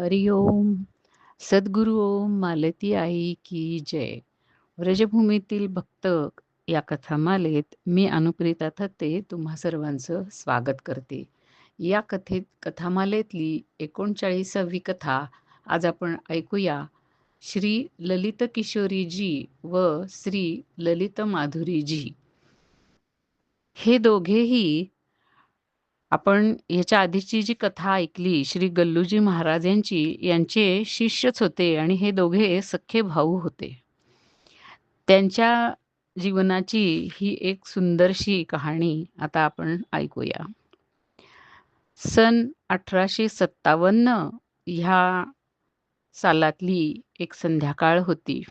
हरिओम सद्गुरु ओम मालती आई की जय. व्रजभूमीतील भक्त या कथामालेत मी अनुप्रिता थत्ते तुम्हा सर्वांचं स्वागत करते. या कथेत कथामालेतली एकोणचाळीसावी कथा आज आपण ऐकूया. श्री ललित किशोरीजी व श्री ललित माधुरीजी. हे दोघेही आपण ह्याच्या आधीची जी कथा ऐकली श्री गल्लूजी महाराज यांची यांचे शिष्यच होते आणि हे दोघे सख्खे भाऊ होते. त्यांच्या जीवनाची ही एक सुंदरशी कहाणी आता आपण ऐकूया. सन अठराशे सत्तावन्न ह्या सालातली एक संध्याकाळ होती.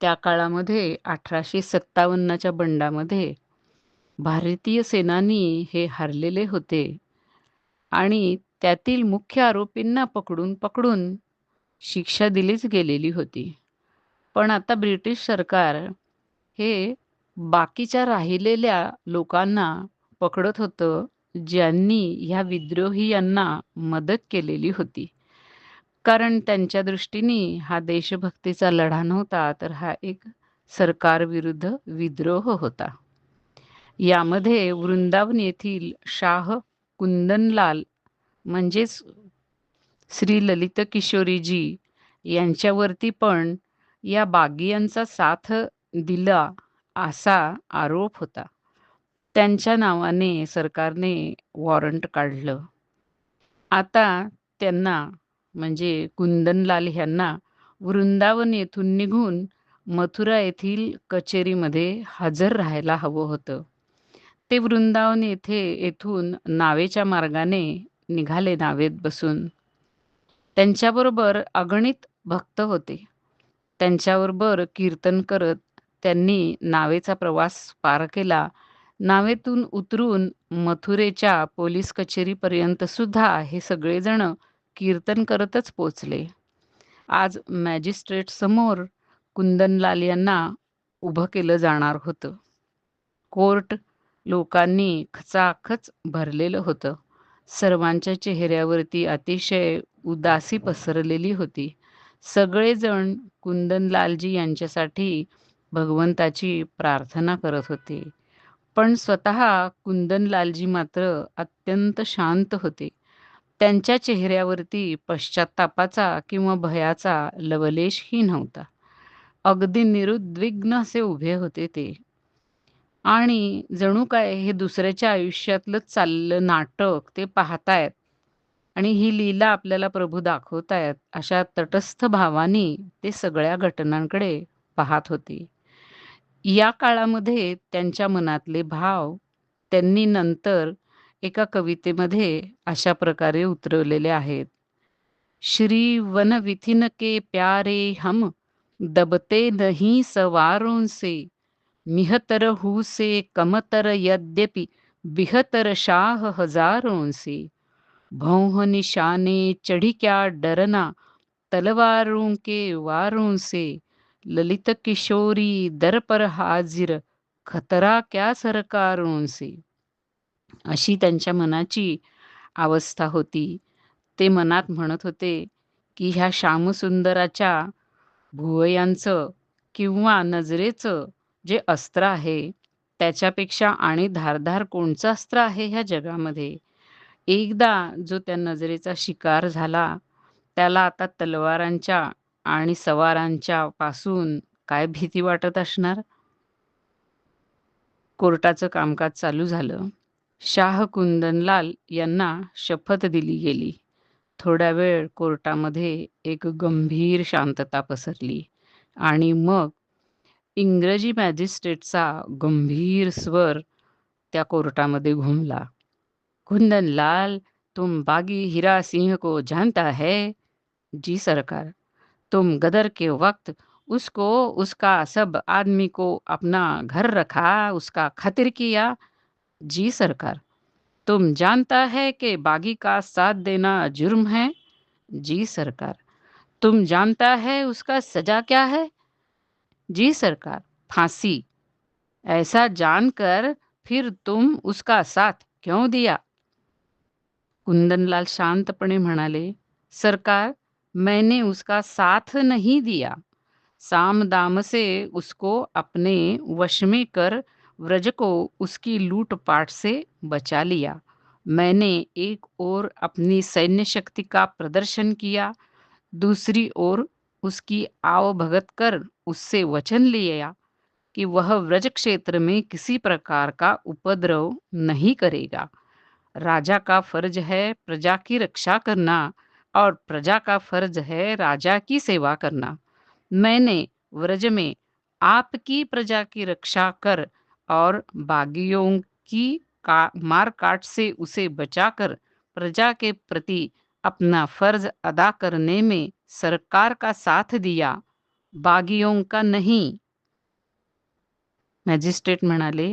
त्या काळामध्ये अठराशे सत्तावन्नच्या बंडामध्ये भारतीय सेनानी हे हरलेले होते. आणि त्यातील मुख्य आरोपींना पकडून पकडून शिक्षा दिलीच गेलेली होती. पण आता ब्रिटिश सरकार हे बाकीच्या राहिलेल्या लोकांना पकडत होतं ज्यांनी ह्या विद्रोही यांना मदत केलेली होती. कारण त्यांच्या दृष्टीने हा देशभक्तीचा लढा नव्हता तर हा एक सरकारविरुद्ध विद्रोह होता. यामध्ये वृंदावन येथील शाह कुंदनलाल म्हणजेच श्री ललित किशोरीजी यांच्यावरती पण या बागियांचा साथ दिला असा आरोप होता. त्यांच्या नावाने सरकारने वॉरंट काढलं. आता त्यांना म्हणजे कुंदनलाल ह्यांना वृंदावन येथून निघून मथुरा येथील कचेरीमध्ये हजर राहायला हवं होतं. ते वृंदावन येथे येथून नावेच्या मार्गाने निघाले नावेत बसून. त्यांच्याबरोबर अगणित भक्त होते. त्यांच्याबरोबर कीर्तन करत त्यांनी नावेचा प्रवास पार केला. नावेतून उतरून मथुरेच्या पोलीस कचेरीपर्यंत सुद्धा हे सगळेजण कीर्तन करतच पोचले. आज मॅजिस्ट्रेट समोर कुंदनलाल यांना उभं केलं जाणार होतं. कोर्ट लोकांनी खचाखच भरलेलं होतं. सर्वांच्या चेहऱ्यावरती अतिशय उदासी पसरलेली होती. सगळेजण कुंदनलालजी यांच्यासाठी भगवंताची प्रार्थना करत होते. पण स्वतः कुंदनलालजी मात्र अत्यंत शांत होते. त्यांच्या चेहऱ्यावरती पश्चातापाचा किंवा भयाचा लवलेशही नव्हता. अगदी निरुद्विग्न असे उभे होते ते. आणि जणू काय हे दुसऱ्याच्या आयुष्यातलं चाललं नाटक ते पाहतायत. आणि ही लीला आपल्याला प्रभू दाखवतायत अशा तटस्थ भावाने ते सगळ्या घटनांकडे पाहत होते. या काळामध्ये त्यांच्या मनातले भाव त्यांनी नंतर एका कवितेमध्ये अशा प्रकारे उतरवलेले आहेत. श्री वन विथिन के प्यारे हम दबते नहीं सवारों से मिहतर हु से कमतर यद्यपि बिहतर शाह हजारों से। भौह निशाने चढ़ी क्या डरना तलवारों के वारों से। ललित किशोरी दर पर हाजिर खतरा क्या सरकारों से। अशी त्यांच्या मनाची अवस्था होती. ते मनात म्हणत होते की ह्या श्यामसुंदराच्या भुवयांचं किंवा नजरेचं जे अस्त्र आहे त्याच्यापेक्षा आणि धारधार कोणचं अस्त्र आहे ह्या जगामध्ये? एकदा जो त्या नजरेचा शिकार झाला त्याला आता तलवारांच्या आणि सवारांच्या पासून काय भीती वाटत असणार? कोर्टाचं कामकाज चालू झालं. शाह कुंदनलाल यांना शपथ दिली गेली. थोड्या वेळ कोर्टामध्ये एक गंभीर शांतता पसरली आणि मग इंग्रजी मॅजिस्ट्रेटचा गंभीर स्वर त्या कोर्टामध्ये घुमला. कुंदन लाल तुम बागी हीरा सिंह को जानता है? जी सरकार, तुम गदर के वक्त उसको, उसका सब आदमी को अपना घर रखा, उसका खतिर किया? जी सरकार, तुम जानता है कि बागी का साथ देना जुर्म है? जी सरकार, तुम जानता है उसका सजा क्या है? जी सरकार, फांसी। ऐसा जानकर फिर तुम उसका साथ क्यों दिया? कुंदनलाल शांतपणे म्हणाले, सरकार, मैंने उसका साथ नहीं दिया। साम दाम से उसको अपने वश में कर व्रज को उसकी लूटपाट से बचा लिया। मैंने एक ओर अपनी सैन्य शक्ति का प्रदर्शन किया, दूसरी ओर उसकी आव भगत कर उससे वचन लिया कि वह व्रज क्षेत्र में किसी प्रकार का उपद्रव नहीं करेगा। राजा का फ़र्ज़ है प्रजा की रक्षा करना और प्रजा का फ़र्ज़ है राजा की सेवा करना। मैंने व्रज में आपकी प्रजा की रक्षा कर और बागियों की का मार काट से उसे बचाकर प्रजा के प्रति अपना फ़र्ज़ अदा करने में सरकार का साथ दिया, बागियों का नहीं। मॅजिस्ट्रेट म्हणाले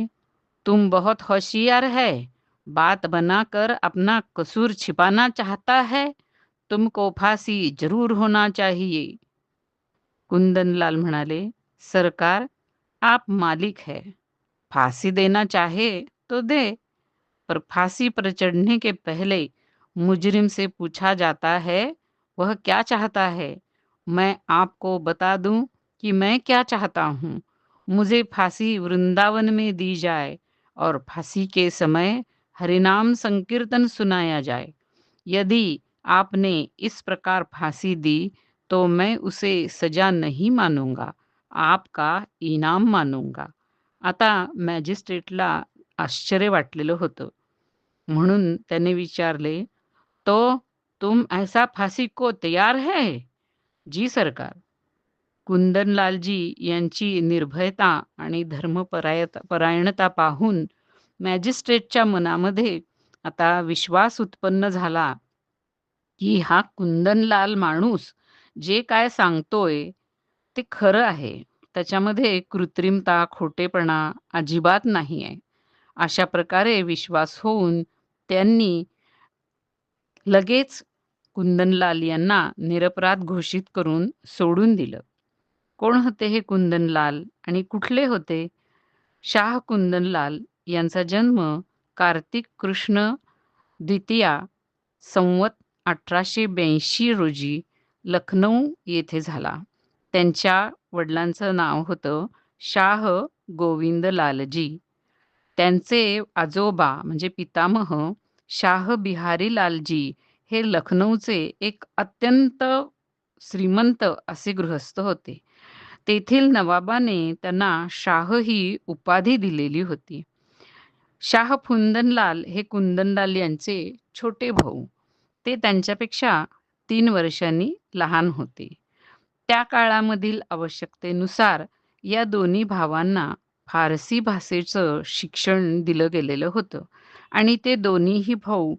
तुम बहुत होशियार है, बात बनाकर अपना कसूर छिपाना चाहता है, तुमको फांसी ज़रूर होना चाहिए। कुंदनलाल म्हणाले सरकार, आप मालिक है, फांसी देना चाहे तो दे, पर फांसी पर चढ़ने के पहले मुजरिम से पूछा जाता है वह क्या चाहता है? मैं आपको बता दूँ कि मैं क्या चाहता हूँ। मुझे फांसी वृंदावन में दी जाए और फांसी के समय हरिनाम संकीर्तन सुनाया जाए। यदि आपने इस प्रकार फांसी दी तो मैं उसे सजा नहीं मानूँगा, आपका इनाम मानूँगा। आता मॅजिस्ट्रेटला आश्चर्य वाटलेलं होतं। म्हणून त्याने विचारले तो तुम ऐसा फांसी को तयार है? जी सरकार. कुंदनलालजी यांची निर्भयता आणि धर्मपरायत परायणता पाहून मॅजिस्ट्रेटच्या मनामध्ये आता विश्वास उत्पन्न झाला की हा कुंदनलाल माणूस जे काय सांगतोय ते खरं आहे. त्याच्यामध्ये कृत्रिमता खोटेपणा अजिबात नाही आहे. अशा प्रकारे विश्वास होऊन त्यांनी लगेच कुंदनलाल यांना निरपराध घोषित करून सोडून दिलं. कोण होते हे कुंदनलाल आणि कुठले होते? शाह कुंदनलाल यांचा जन्म कार्तिक कृष्ण द्वितीया संवत अठराशे ब्याऐंशी रोजी लखनौ येथे झाला. त्यांच्या वडिलांचं नाव होतं शाह गोविंद लालजी त्यांचे आजोबा म्हणजे पितामह शाह बिहारी लालजी हे लखनौचे एक अत्यंत श्रीमंत असे गृहस्थ होते. तेथील नवाबाने त्यांना शाह ही उपाधी दिलेली होती. शाह फुंदनलाल हे कुंदनलाल यांचे छोटे भाऊ. ते त्यांच्यापेक्षा तीन वर्षांनी लहान होते. त्या काळामधील आवश्यकतेनुसार या दोन्ही भावांना फारसी भाषेचं शिक्षण दिलं गेलेलं होतं आणि ते दोन्हीही भाऊ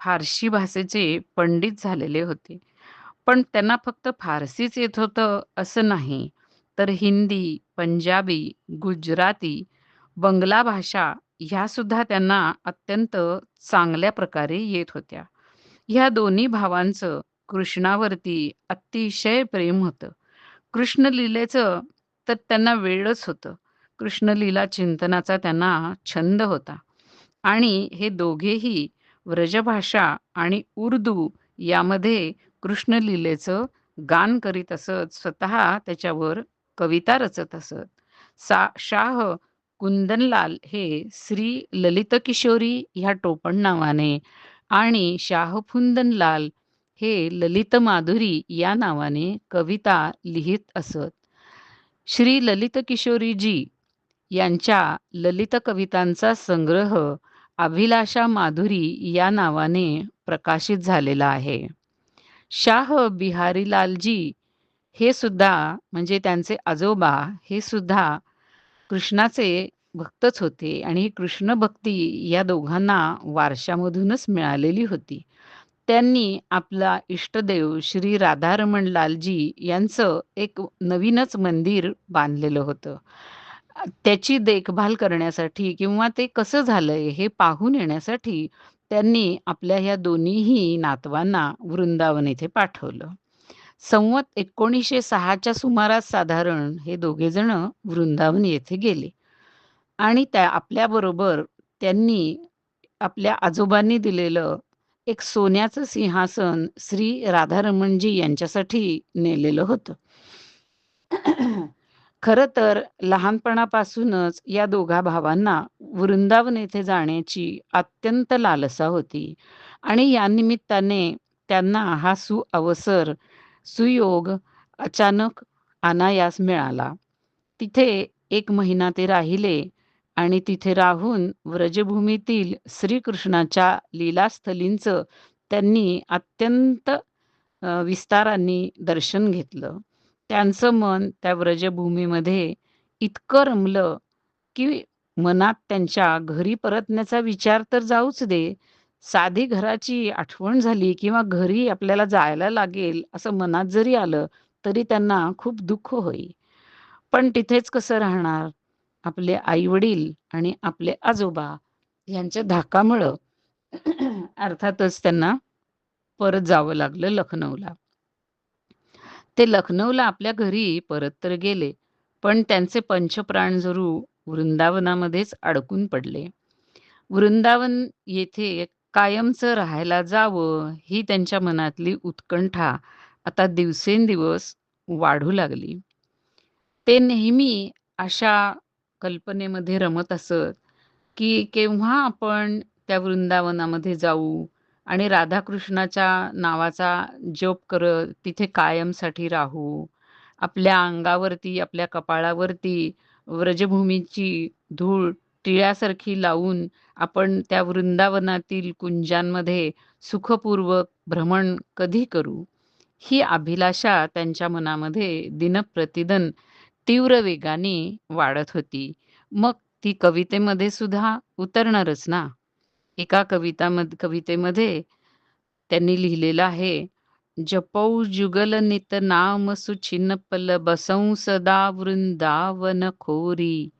फारशी भाषेचे पंडित झालेले होते. पण त्यांना फक्त फारसीच येत होतं असं नाही. तर हिंदी पंजाबी गुजराती बंगला भाषा ह्या सुद्धा त्यांना अत्यंत चांगल्या प्रकारे येत होत्या. ह्या दोन्ही भावांचं कृष्णावरती अतिशय प्रेम होतं. कृष्णलीलेचं तर त्यांना वेळच होतं. कृष्णलीला चिंतनाचा त्यांना छंद होता. आणि हे दोघेही व्रजभाषा आणि उर्दू यामध्ये कृष्णलीलेचं गान करीत असत. स्वतः त्याच्यावर कविता रचत असत. सा शाह कुंदनलाल हे श्री ललित किशोरी ह्या टोपण नावाने आणि शाहफुंदनलाल हे ललित माधुरी या नावाने कविता लिहित असत. श्री ललित किशोरीजी यांच्या ललित कवितांचा संग्रह अभिलाषा माधुरी या नावाने प्रकाशित झालेला आहे. शाह बिहारीलालजी हे सुद्धा म्हणजे त्यांचे आजोबा हे सुद्धा कृष्णाचे भक्तच होते आणि ही कृष्ण भक्ती या दोघांना वारशामधूनच मिळालेली होती. त्यांनी आपला इष्टदेव श्री राधारमण लालजी यांचं एक नवीनच मंदिर बांधलेलं होतं. त्याची देखभाल करण्यासाठी किंवा ते कसं झालंय हे पाहून येण्यासाठी त्यांनी आपल्या ह्या दोन्हीही नातवांना वृंदावन येथे पाठवलं. संवत एकोणीसशे सहाच्या सुमारास साधारण हे दोघे जण वृंदावन येथे गेले. आणि त्या आपल्याबरोबर त्यांनी आपल्या आजोबांनी दिलेलं एक सोन्याचं सिंहासन श्री राधारमणजी यांच्यासाठी नेलेलं होतं. खर तर लहानपणापासूनच या दोघा भावांना वृंदावन येथे जाण्याची अत्यंत लालसा होती. आणि या निमित्ताने त्यांना हा सुअवसर सुयोग अचानक अनायास मिळाला. तिथे एक महिना ते राहिले आणि तिथे राहून व्रजभूमीतील श्रीकृष्णाच्या लीलास्थलींचं त्यांनी अत्यंत विस्तारांनी दर्शन घेतलं. त्यांचं मन त्या व्रजभूमीमध्ये इतकं रमलं की मनात त्यांच्या घरी परतण्याचा विचार तर जाऊच दे. साधी घराची आठवण झाली किंवा घरी आपल्याला जायला लागेल असं मनात जरी आलं तरी त्यांना खूप दुःख होई पण तिथेच कसं राहणार? आपले आई वडील आणि आपले आजोबा यांच्या धाकामुळं अर्थातच त्यांना परत जावं लागलं लखनौला. ते लखनौला आपल्या घरी परत तर गेले पण त्यांचे पंचप्राण जरू वृंदावनामध्येच अडकून पडले. वृंदावन येथे कायमचं राहायला जावं ही त्यांच्या मनातली उत्कंठा आता दिवसेंदिवस वाढू लागली. ते नेहमी अशा कल्पनेमध्ये रमत असत की केव्हा आपण त्या वृंदावनामध्ये जाऊ आणि राधाकृष्णाच्या नावाचा जप करत तिथे कायमसाठी राहू. आपल्या अंगावरती आपल्या कपाळावरती व्रजभूमीची धूळ टिळ्यासारखी लावून आपण त्या वृंदावनातील कुंजांमध्ये सुखपूर्वक भ्रमण कधी करू? ही अभिलाषा त्यांच्या मनामध्ये दिनप्रतिदिन तीव्र वेगाने वाढत होती. मग ती कवितेमध्ये सुद्धा उतरणारच ना? एका कविता कवितेमध्ये त्यांनी लिहिलेलं आहे जपौ जुगल नित नाम सुछिन पल बसौ सदा वृंदावन खोरी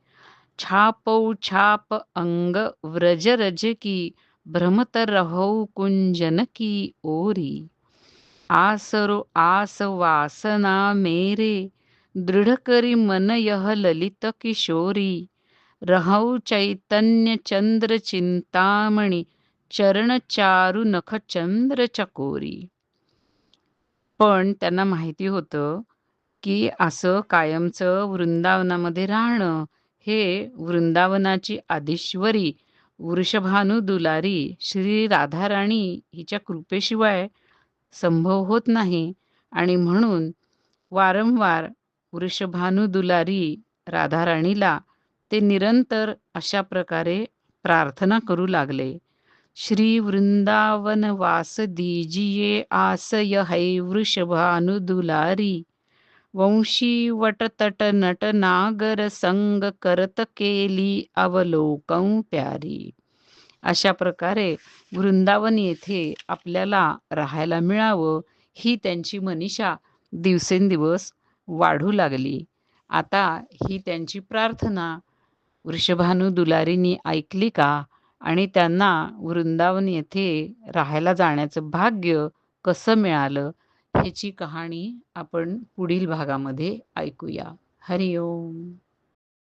छापौ छाप अंग व्रज रज की भ्रमत रहो कुंजन की ओरी आसरो आस वासना मेरे दृढ करी मन यह ललित किशोरी रहौ चैतन्य चंद्र चिंतामणी चरण चारू नख चंद्र चकोरी. पण त्यांना माहिती होतं की असं कायमचं वृंदावनामध्ये राहणं हे वृंदावनाची आदिश्वरी वृषभानु दुलारी श्री राधाराणी हिच्या कृपेशिवाय संभव होत नाही आणि म्हणून वारंवार वृषभानु दुलारी राधाराणीला ते निरंतर अशा प्रकारे प्रार्थना करू लागले. श्री वृंदावन वास दीजिये आसय है वृषभानुदुलारी वंशी वटतट नट नागर संग करत केली अवलोकं प्यारी. अशा प्रकारे वृंदावन येथे आपल्याला राहायला मिळावं ही त्यांची मनीषा दिवसेंदिवस वाढू लागली. आता ही त्यांची प्रार्थना वृषभानू दुलारीनी ऐकली का? आणि त्यांना वृंदावन येथे राहायला जाण्याचं भाग्य कसं मिळालं? ह्याची कहाणी आपण पुढील भागामध्ये ऐकूया. हरिओम.